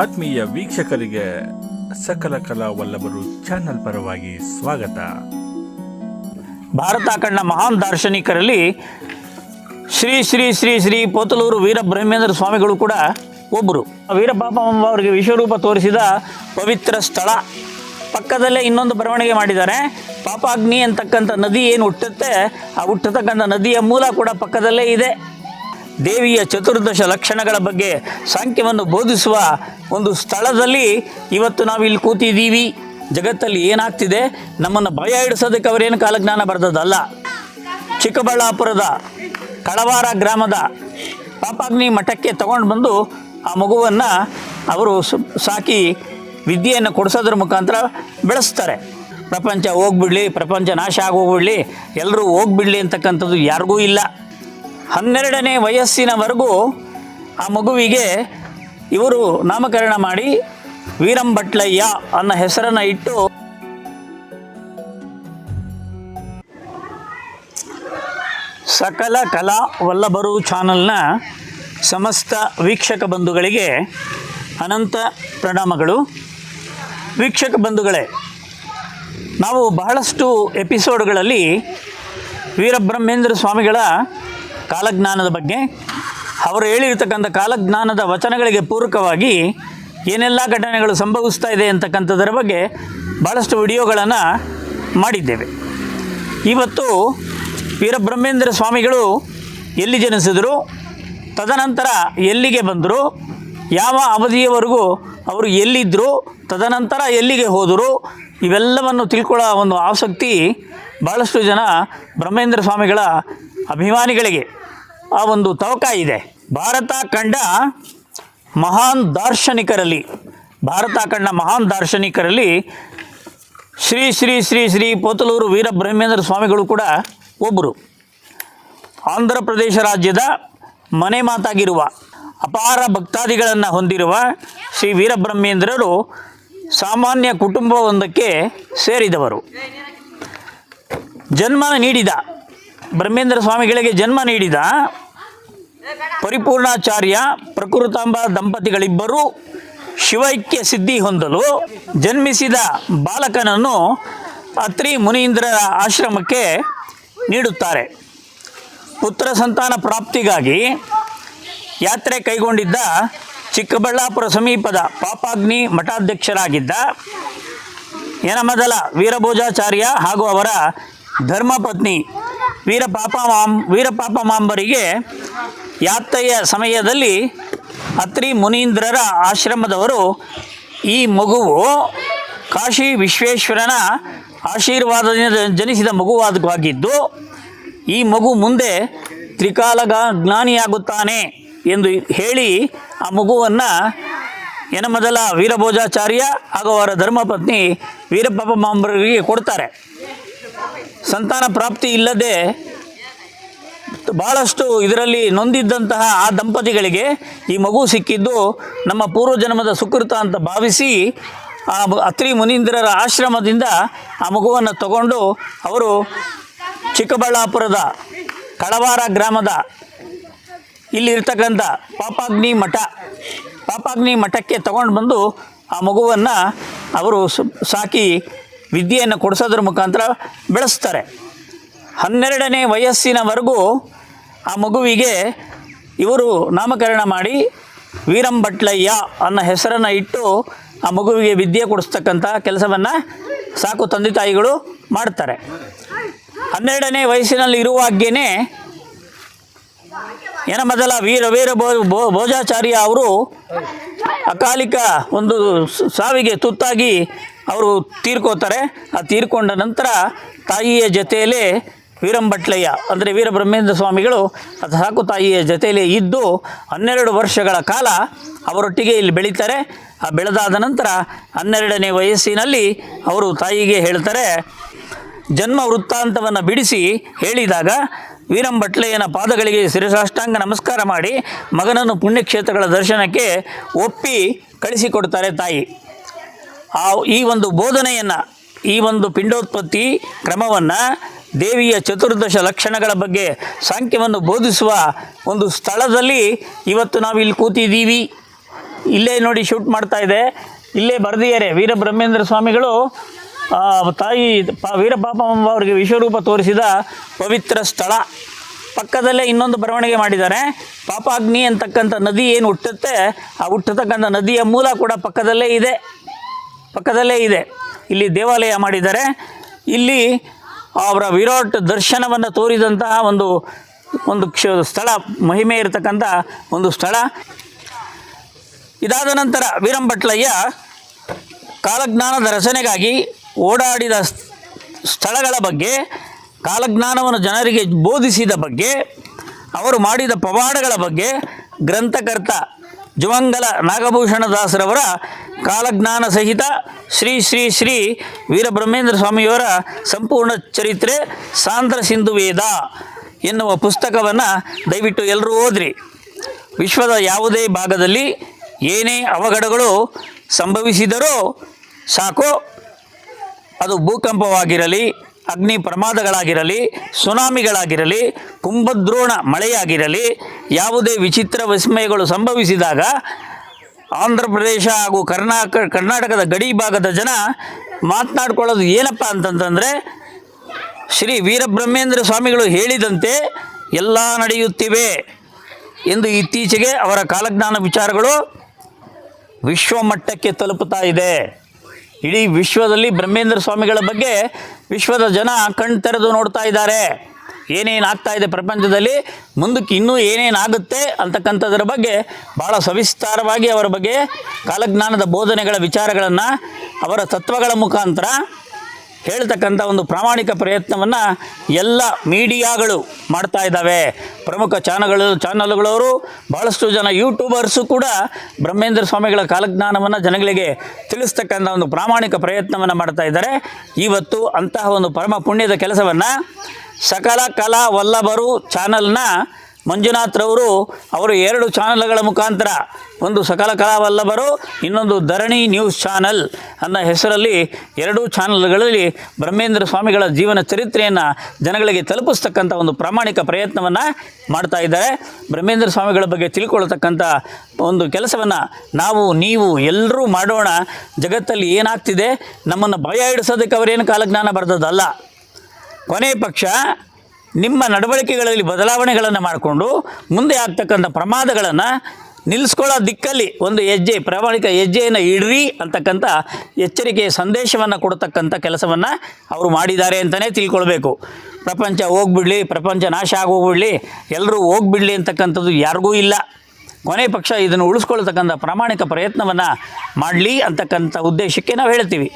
ಆತ್ಮೀಯ ವೀಕ್ಷಕರಿಗೆ ಸಕಲ ಕಲಾ ವಲ್ಲಭರು ಚಾನಲ್ ಪರವಾಗಿ ಸ್ವಾಗತ. ಭಾರತ ಕಂಡ ಮಹಾನ್ ದಾರ್ಶನಿಕರಲ್ಲಿ ಶ್ರೀ ಶ್ರೀ ಶ್ರೀ ಶ್ರೀ ಪೋತಲೂರು ವೀರಬ್ರಹ್ಮೇಂದ್ರ ಸ್ವಾಮಿಗಳು ಕೂಡ ಒಬ್ಬರು. ವೀರಪಾಪಮ್ಮ ಅವರಿಗೆ ವಿಶ್ವರೂಪ ತೋರಿಸಿದ ಪವಿತ್ರ ಸ್ಥಳ. ಪಕ್ಕದಲ್ಲೇ ಇನ್ನೊಂದು ಬರವಣಿಗೆ ಮಾಡಿದ್ದಾರೆ. ಪಾಪಾಗ್ನಿ ಅಂತಕ್ಕಂಥ ನದಿ ಏನು ಹುಟ್ಟುತ್ತೆ, ಆ ಹುಟ್ಟತಕ್ಕಂಥ ನದಿಯ ಮೂಲ ಕೂಡ ಪಕ್ಕದಲ್ಲೇ ಇದೆ. ದೇವಿಯ ಚತುರ್ದಶ ಲಕ್ಷಣಗಳ ಬಗ್ಗೆ ಸಾಂಖ್ಯವನ್ನು ಬೋಧಿಸುವ ಒಂದು ಸ್ಥಳದಲ್ಲಿ ಇವತ್ತು ನಾವು ಇಲ್ಲಿ ಕೂತಿದ್ದೀವಿ. ಜಗತ್ತಲ್ಲಿ ಏನಾಗ್ತಿದೆ? ನಮ್ಮನ್ನು ಭಯ ಇಡಿಸೋದಕ್ಕೆ ಅವರೇನು ಕಾಲಜ್ಞಾನ ಬರೆದದಲ್ಲ ಚಿಕ್ಕಬಳ್ಳಾಪುರದ ಕಳವಾರ ಗ್ರಾಮದ ಪಾಪಾಗ್ನಿ ಮಠಕ್ಕೆ ತಗೊಂಡು ಬಂದು ಆ ಮಗುವನ್ನು ಅವರು ಸಾಕಿ ವಿದ್ಯೆಯನ್ನು ಕೊಡಿಸೋದ್ರ ಮುಖಾಂತರ ಬೆಳೆಸ್ತಾರೆ. ಪ್ರಪಂಚ ಹೋಗ್ಬಿಡಲಿ, ಪ್ರಪಂಚ ನಾಶ ಆಗೋಗ್ಬಿಡಲಿ ಎಲ್ಲರೂ ಹೋಗ್ಬಿಡಲಿ ಅಂತಕ್ಕಂಥದ್ದು ಯಾರಿಗೂ ಇಲ್ಲ. ಹನ್ನೆರಡನೇ ವಯಸ್ಸಿನವರೆಗೂ ಆ ಮಗುವಿಗೆ ಇವರು ನಾಮಕರಣ ಮಾಡಿ ವೀರಂಭಟ್ಲಯ್ಯ ಅನ್ನೋ ಹೆಸರನ್ನು ಇಟ್ಟು ಸಕಲ ಕಲಾ ವಲ್ಲಭರು ಚಾನಲ್ನ ಸಮಸ್ತ ವೀಕ್ಷಕ ಬಂಧುಗಳಿಗೆ ಅನಂತ ಪ್ರಣಾಮಗಳು. ವೀಕ್ಷಕ ಬಂಧುಗಳೇ, ನಾವು ಬಹಳಷ್ಟು ಎಪಿಸೋಡ್ಗಳಲ್ಲಿ ವೀರಬ್ರಹ್ಮೇಂದ್ರ ಸ್ವಾಮಿಗಳ ಕಾಲಜ್ಞಾನದ ಬಗ್ಗೆ. ಅವರು ಹೇಳಿರ್ತಕ್ಕಂಥ ಕಾಲಜ್ಞಾನದ ವಚನಗಳಿಗೆ ಪೂರಕವಾಗಿ ಏನೆಲ್ಲ ಘಟನೆಗಳು ಸಂಭವಿಸ್ತಾ ಇದೆ ಅಂತಕ್ಕಂಥದ್ರ ಬಗ್ಗೆ ಭಾಳಷ್ಟು ವಿಡಿಯೋಗಳನ್ನು ಮಾಡಿದ್ದೇವೆ. ಇವತ್ತು ವೀರಬ್ರಹ್ಮೇಂದ್ರ ಸ್ವಾಮಿಗಳು ಎಲ್ಲಿ ಜನಿಸಿದರು, ತದನಂತರ ಎಲ್ಲಿಗೆ ಬಂದರು, ಯಾವ ಅವಧಿಯವರೆಗೂ ಅವರು ಎಲ್ಲಿದ್ದರು ತದನಂತರ ಎಲ್ಲಿಗೆ ಹೋದರು, ಇವೆಲ್ಲವನ್ನು ತಿಳ್ಕೊಳ್ಳೋ ಒಂದು ಆಸಕ್ತಿ ಭಾಳಷ್ಟು ಜನ ಬ್ರಹ್ಮೇಂದ್ರ ಸ್ವಾಮಿಗಳ ಅಭಿಮಾನಿಗಳಿಗೆ ಆ ಒಂದು ತವಕ ಇದೆ. ಭಾರತ ಕಂಡ ಮಹಾನ್ ದಾರ್ಶನಿಕರಲ್ಲಿ, ಭಾರತ ಕಂಡ ಮಹಾನ್ ದಾರ್ಶನಿಕರಲ್ಲಿ ಶ್ರೀ ಶ್ರೀ ಶ್ರೀ ಶ್ರೀ ಪೋತಲೂರು ವೀರಬ್ರಹ್ಮೇಂದ್ರ ಸ್ವಾಮಿಗಳು ಕೂಡ ಒಬ್ಬರು ಆಂಧ್ರ ಪ್ರದೇಶ ರಾಜ್ಯದ ಮನೆ ಮಾತಾಗಿರುವ, ಅಪಾರ ಭಕ್ತಾದಿಗಳನ್ನು ಹೊಂದಿರುವ ಶ್ರೀ ವೀರಬ್ರಹ್ಮೇಂದ್ರರು ಸಾಮಾನ್ಯ ಕುಟುಂಬವೊಂದಕ್ಕೆ ಸೇರಿದವರು. ಜನ್ಮ ನೀಡಿದ ಬ್ರಹ್ಮೇಂದ್ರ ಸ್ವಾಮಿಗಳಿಗೆ ಜನ್ಮ ನೀಡಿದ ಪರಿಪೂರ್ಣಾಚಾರ್ಯ ಪ್ರಕೃತಾಂಬ ದಂಪತಿಗಳಿಬ್ಬರೂ ಶಿವೈಕ್ಯ ಸಿದ್ಧಿ ಹೊಂದಲು ಜನ್ಮಿಸಿದ ಬಾಲಕನನ್ನು ಅತ್ರಿ ಮುನೀಂದ್ರರ ಆಶ್ರಮಕ್ಕೆ ನೀಡುತ್ತಾರೆ. ಪುತ್ರ ಸಂತಾನ ಪ್ರಾಪ್ತಿಗಾಗಿ ಯಾತ್ರೆ ಕೈಗೊಂಡಿದ್ದ ಚಿಕ್ಕಬಳ್ಳಾಪುರ ಸಮೀಪದ ಪಾಪಾಗ್ನಿ ಮಠಾಧ್ಯಕ್ಷರಾಗಿದ್ದ ಮೊದಲ ವೀರಭೋಜಾಚಾರ್ಯ ಹಾಗೂ ಅವರ ಧರ್ಮಪತ್ನಿ ವೀರಪಾಪಮಾಂ ಮಾಂಬರಿಗೆ ಯಾತ್ರೆಯ ಸಮಯದಲ್ಲಿ ಅತ್ರಿ ಮುನೀಂದ್ರರ ಆಶ್ರಮದವರು ಈ ಮಗುವು ಕಾಶಿ ವಿಶ್ವೇಶ್ವರನ ಆಶೀರ್ವಾದದಿಂದ ಜನಿಸಿದ ಮಗುವಾದವಾಗಿದ್ದು ಈ ಮಗು ಮುಂದೆ ತ್ರಿಕಾಲಗ ಜ್ಞಾನಿಯಾಗುತ್ತಾನೆ ಎಂದು ಹೇಳಿ ಆ ಮಗುವನ್ನು ಮೊದಲ ವೀರಭೋಜಾಚಾರ್ಯ ಹಾಗೂ ಅವರ ಧರ್ಮಪತ್ನಿ ವೀರಪಾಪಮಾಂಬರಿಗೆ ಕೊಡ್ತಾರೆ. ಸಂತಾನ ಪ್ರಾಪ್ತಿ ಇಲ್ಲದೆ ಭಾಳಷ್ಟು ಇದರಲ್ಲಿ ನೊಂದಿದ್ದಂತಹ ಆ ದಂಪತಿಗಳಿಗೆ ಈ ಮಗು ಸಿಕ್ಕಿದ್ದು ನಮ್ಮ ಪೂರ್ವಜನ್ಮದ ಸುಕೃತ ಅಂತ ಭಾವಿಸಿ ಆ ಅತ್ರಿ ಮುನೀಂದ್ರರ ಆಶ್ರಮದಿಂದ ಆ ಮಗುವನ್ನು ತಗೊಂಡು ಅವರು ಚಿಕ್ಕಬಳ್ಳಾಪುರದ ಕಳವಾರ ಗ್ರಾಮದ ಇಲ್ಲಿರ್ತಕ್ಕಂಥ ಪಾಪಾಗ್ನಿ ಮಠ, ಪಾಪಾಗ್ನಿ ಮಠಕ್ಕೆ ತಗೊಂಡು ಬಂದು ಆ ಮಗುವನ್ನು ಅವರು ಸಾಕಿ ವಿದ್ಯೆಯನ್ನು ಕೊಡಿಸೋದ್ರ ಮುಖಾಂತರ ಬೆಳೆಸ್ತಾರೆ. ಹನ್ನೆರಡನೇ ವಯಸ್ಸಿನವರೆಗೂ ಆ ಮಗುವಿಗೆ ಇವರು ನಾಮಕರಣ ಮಾಡಿ ವೀರಂಭಟ್ಲಯ್ಯ ಅನ್ನೋ ಹೆಸರನ್ನು ಇಟ್ಟು ಆ ಮಗುವಿಗೆ ವಿದ್ಯೆ ಕೊಡಿಸ್ತಕ್ಕಂಥ ಕೆಲಸವನ್ನು ಸಾಕು ತಂದೆ ತಾಯಿಗಳು ಮಾಡ್ತಾರೆ. ಹನ್ನೆರಡನೇ ವಯಸ್ಸಿನಲ್ಲಿ ಇರುವಾಗ್ಯೇ ಏನ ಮೊದಲ ವೀರ ವೀರ ಭೋ ಭೋ- ಭೋಜಾಚಾರ್ಯ ಅವರು ಅಕಾಲಿಕ ಒಂದು ಸಾವಿಗೆ ತುತ್ತಾಗಿ ಅವರು ತೀರ್ಕೋತಾರೆ. ಆ ತೀರ್ಕೊಂಡ ನಂತರ ತಾಯಿಯ ಜೊತೆಯಲ್ಲೇ ವೀರಂಭಟ್ಲಯ್ಯ ಅಂದರೆ ವೀರಬ್ರಹ್ಮೇಂದ್ರ ಸ್ವಾಮಿಗಳು, ಅದು ಸಾಕು ತಾಯಿಯ ಜೊತೆಯಲ್ಲೇ ಇದ್ದು ಹನ್ನೆರಡು ವರ್ಷಗಳ ಕಾಲ ಅವರೊಟ್ಟಿಗೆ ಇಲ್ಲಿ ಬೆಳೀತಾರೆ. ಆ ಬೆಳೆದಾದ ನಂತರ ಹನ್ನೆರಡನೇ ವಯಸ್ಸಿನಲ್ಲಿ ಅವರು ತಾಯಿಗೆ ಹೇಳ್ತಾರೆ, ಜನ್ಮ ವೃತ್ತಾಂತವನ್ನು ಬಿಡಿಸಿ, ಹೇಳಿದಾಗ ವೀರಂಭಟ್ಲೆಯನ ಪಾದಗಳಿಗೆ ಶಿರಸಾಷ್ಟಾಂಗ ನಮಸ್ಕಾರ ಮಾಡಿ ಮಗನನ್ನು ಪುಣ್ಯಕ್ಷೇತ್ರಗಳ ದರ್ಶನಕ್ಕೆ ಒಪ್ಪಿ ಕಳಿಸಿಕೊಡ್ತಾರೆ ತಾಯಿ. ಆ ಈ ಒಂದು ಬೋಧನೆಯನ್ನು, ಈ ಒಂದು ಪಿಂಡೋತ್ಪತ್ತಿ ಕ್ರಮವನ್ನು ದೇವಿಯ ಚತುರ್ದಶ ಲಕ್ಷಣಗಳ ಬಗ್ಗೆ ಸಾಂಖ್ಯವನ್ನು ಬೋಧಿಸುವ ಒಂದು ಸ್ಥಳದಲ್ಲಿ ಇವತ್ತು ನಾವು ಇಲ್ಲಿ ಕೂತಿದ್ದೀವಿ. ಇಲ್ಲೇ ನೋಡಿ ಶೂಟ್ ಮಾಡ್ತಾ ಇದೆ. ಇಲ್ಲೇ ಬರೆದಿದ್ದಾರೆ ವೀರಬ್ರಹ್ಮೇಂದ್ರ ಸ್ವಾಮಿಗಳು. ತಾಯಿ, ಪ ವೀರಪಾಪಮ್ಮ ಅವರಿಗೆ ವಿಶ್ವರೂಪ ತೋರಿಸಿದ ಪವಿತ್ರ ಸ್ಥಳ. ಪಕ್ಕದಲ್ಲೇ ಇನ್ನೊಂದು ಬರವಣಿಗೆ ಮಾಡಿದ್ದಾರೆ. ಪಾಪಾಗ್ನಿ ಅಂತಕ್ಕಂಥ ನದಿ ಏನು ಹುಟ್ಟುತ್ತೆ, ಆ ಹುಟ್ಟತಕ್ಕಂಥ ನದಿಯ ಮೂಲ ಕೂಡ ಪಕ್ಕದಲ್ಲೇ ಇದೆ. ಪಕ್ಕದಲ್ಲೇ ಇದೆ. ಇಲ್ಲಿ ದೇವಾಲಯ ಮಾಡಿದ್ದಾರೆ. ಇಲ್ಲಿ ಅವರ ವಿರಾಟ್ ದರ್ಶನವನ್ನು ತೋರಿದಂತಹ ಒಂದು ಒಂದು ಕ್ಷ, ಸ್ಥಳ, ಮಹಿಮೆ ಇರತಕ್ಕಂಥ ಒಂದು ಸ್ಥಳ. ಇದಾದ ನಂತರ ವೀರಂಭಟ್ಲಯ್ಯ ಕಾಲಜ್ಞಾನದ ರಚನೆಗಾಗಿ ಓಡಾಡಿದ ಸ್ಥಳಗಳ ಬಗ್ಗೆ, ಕಾಲಜ್ಞಾನವನ್ನು ಜನರಿಗೆ ಬೋಧಿಸಿದ ಬಗ್ಗೆ, ಅವರು ಮಾಡಿದ ಪವಾಡಗಳ ಬಗ್ಗೆ ಗ್ರಂಥಕರ್ತ ಜುವಂಗಲ ನಾಗಭೂಷಣ ದಾಸರವರ ಕಾಲಜ್ಞಾನ ಸಹಿತ ಶ್ರೀ ಶ್ರೀ ಶ್ರೀ ವೀರಬ್ರಹ್ಮೇಂದ್ರ ಸ್ವಾಮಿಯವರ ಸಂಪೂರ್ಣ ಚರಿತ್ರೆ ಸಾಂದ್ರ ಸಿಂಧು ವೇದ ಎನ್ನುವ ಪುಸ್ತಕವನ್ನು ದಯವಿಟ್ಟು ಎಲ್ಲರೂ ಓದ್ರಿ. ವಿಶ್ವದ ಯಾವುದೇ ಭಾಗದಲ್ಲಿ ಏನೇ ಅವಘಡಗಳು ಸಂಭವಿಸಿದರೂ ಸಾಕು. ಅದು ಭೂಕಂಪವಾಗಿರಲಿ, ಅಗ್ನಿ ಪ್ರಮಾದಗಳಾಗಿರಲಿ, ಸುನಾಮಿಗಳಾಗಿರಲಿ, ಕುಂಭದ್ರೋಣ ಮಳೆಯಾಗಿರಲಿ ಯಾವುದೇ ವಿಚಿತ್ರ ವಿಸ್ಮಯಗಳು ಸಂಭವಿಸಿದಾಗ ಆಂಧ್ರ ಪ್ರದೇಶ ಹಾಗೂ ಕರ್ನಾಟಕ, ಕರ್ನಾಟಕದ ಗಡಿ ಭಾಗದ ಜನ ಮಾತನಾಡ್ಕೊಳ್ಳೋದು ಏನಪ್ಪ ಅಂತಂತಂದರೆ, ಶ್ರೀ ವೀರಬ್ರಹ್ಮೇಂದ್ರ ಸ್ವಾಮಿಗಳು ಹೇಳಿದಂತೆ ಎಲ್ಲ ನಡೆಯುತ್ತಿವೆ ಎಂದು ಇತ್ತೀಚೆಗೆ ಅವರ ಕಾಲಜ್ಞಾನ ವಿಚಾರಗಳು ವಿಶ್ವಮಟ್ಟಕ್ಕೆ ತಲುಪುತ್ತಾ ಇದೆ. ಇಡೀ ವಿಶ್ವದಲ್ಲಿ ಬ್ರಹ್ಮೇಂದ್ರ ಸ್ವಾಮಿಗಳ ಬಗ್ಗೆ ವಿಶ್ವದ ಜನ ಕಣ್ತೆರೆದು ನೋಡ್ತಾ ಇದ್ದಾರೆ. ಏನೇನು ಆಗ್ತಾ ಇದೆ ಪ್ರಪಂಚದಲ್ಲಿ, ಮುಂದಕ್ಕೆ ಇನ್ನೂ ಏನೇನಾಗುತ್ತೆ ಅಂತಕ್ಕಂಥದ್ರ ಬಗ್ಗೆ ಭಾಳ ಸವಿಸ್ತಾರವಾಗಿ ಅವರ ಬಗ್ಗೆ ಕಾಲಜ್ಞಾನದ ಬೋಧನೆಗಳ ವಿಚಾರಗಳನ್ನು ಅವರ ತತ್ವಗಳ ಮುಖಾಂತರ ಹೇಳ್ತಕ್ಕಂಥ ಒಂದು ಪ್ರಾಮಾಣಿಕ ಪ್ರಯತ್ನವನ್ನು ಎಲ್ಲ ಮೀಡಿಯಾಗಳು ಮಾಡ್ತಾ ಇದ್ದಾವೆ. ಪ್ರಮುಖ ಚಾನಲ್ಗಳು ಚಾನಲ್ಗಳವರು ಭಾಳಷ್ಟು ಜನ ಯೂಟ್ಯೂಬರ್ಸು ಕೂಡ ಬ್ರಹ್ಮೇಂದ್ರ ಸ್ವಾಮಿಗಳ ಕಾಲಜ್ಞಾನವನ್ನು ಜನಗಳಿಗೆ ತಿಳಿಸ್ತಕ್ಕಂಥ ಒಂದು ಪ್ರಾಮಾಣಿಕ ಪ್ರಯತ್ನವನ್ನು ಮಾಡ್ತಾ ಇದ್ದಾರೆ. ಇವತ್ತು ಅಂತಹ ಒಂದು ಪರಮ ಪುಣ್ಯದ ಕೆಲಸವನ್ನು ಸಕಲ ಕಲಾ ವಲ್ಲಭರು ಚಾನಲ್ನ ಮಂಜುನಾಥ್ರವರು ಅವರು ಎರಡು ಚಾನಲ್ಗಳ ಮುಖಾಂತರ ಒಂದು ಸಕಲ ಕಲಾವಲ್ಲಭರು ಇನ್ನೊಂದು ಧರಣಿ ನ್ಯೂಸ್ ಚಾನಲ್ ಅನ್ನೋ ಹೆಸರಲ್ಲಿ ಎರಡೂ ಚಾನಲ್ಗಳಲ್ಲಿ ಬ್ರಹ್ಮೇಂದ್ರ ಸ್ವಾಮಿಗಳ ಜೀವನ ಚರಿತ್ರೆಯನ್ನು ಜನಗಳಿಗೆ ತಲುಪಿಸ್ತಕ್ಕಂಥ ಒಂದು ಪ್ರಾಮಾಣಿಕ ಪ್ರಯತ್ನವನ್ನು ಮಾಡ್ತಾ ಇದ್ದಾರೆ. ಬ್ರಹ್ಮೇಂದ್ರ ಸ್ವಾಮಿಗಳ ಬಗ್ಗೆ ತಿಳ್ಕೊಳ್ತಕ್ಕಂಥ ಒಂದು ಕೆಲಸವನ್ನು ನಾವು, ನೀವು ಎಲ್ಲರೂ ಮಾಡೋಣ. ಜಗತ್ತಲ್ಲಿ ಏನಾಗ್ತಿದೆ? ನಮ್ಮನ್ನು ಭಯ ಇಡಿಸೋದಕ್ಕೆ ಅವರೇನು ಕಾಲಜ್ಞಾನ ಬರೆದದ್ದಲ್ಲ. ಕೊನೆ ಪಕ್ಷ ನಿಮ್ಮ ನಡವಳಿಕೆಗಳಲ್ಲಿ ಬದಲಾವಣೆಗಳನ್ನು ಮಾಡಿಕೊಂಡು ಮುಂದೆ ಆಗ್ತಕ್ಕಂಥ ಪ್ರಮಾದಗಳನ್ನು ನಿಲ್ಲಿಸ್ಕೊಳ್ಳೋ ದಿಕ್ಕಲ್ಲಿ ಒಂದು ಹೆಜ್ಜೆ, ಪ್ರಾಮಾಣಿಕ ಹೆಜ್ಜೆಯನ್ನು ಇಡ್ರಿ ಅಂತಕ್ಕಂಥ ಎಚ್ಚರಿಕೆಯ ಸಂದೇಶವನ್ನು ಕೊಡ್ತಕ್ಕಂಥ ಕೆಲಸವನ್ನು ಅವರು ಮಾಡಿದ್ದಾರೆ ಅಂತಲೇ ತಿಳ್ಕೊಳ್ಬೇಕು. ಪ್ರಪಂಚ ಹೋಗ್ಬಿಡಲಿ, ಪ್ರಪಂಚ ನಾಶ ಆಗೋಗ್ಬಿಡಲಿ ಎಲ್ಲರೂ ಹೋಗ್ಬಿಡಲಿ ಅಂತಕ್ಕಂಥದ್ದು ಯಾರಿಗೂ ಇಲ್ಲ. ಕೊನೆ ಪಕ್ಷ ಇದನ್ನು ಉಳಿಸ್ಕೊಳ್ತಕ್ಕಂಥ ಪ್ರಾಮಾಣಿಕ ಪ್ರಯತ್ನವನ್ನು ಮಾಡಲಿ ಅಂತಕ್ಕಂಥ ಉದ್ದೇಶಕ್ಕೆ ನಾವು ಹೇಳ್ತೀವಿ.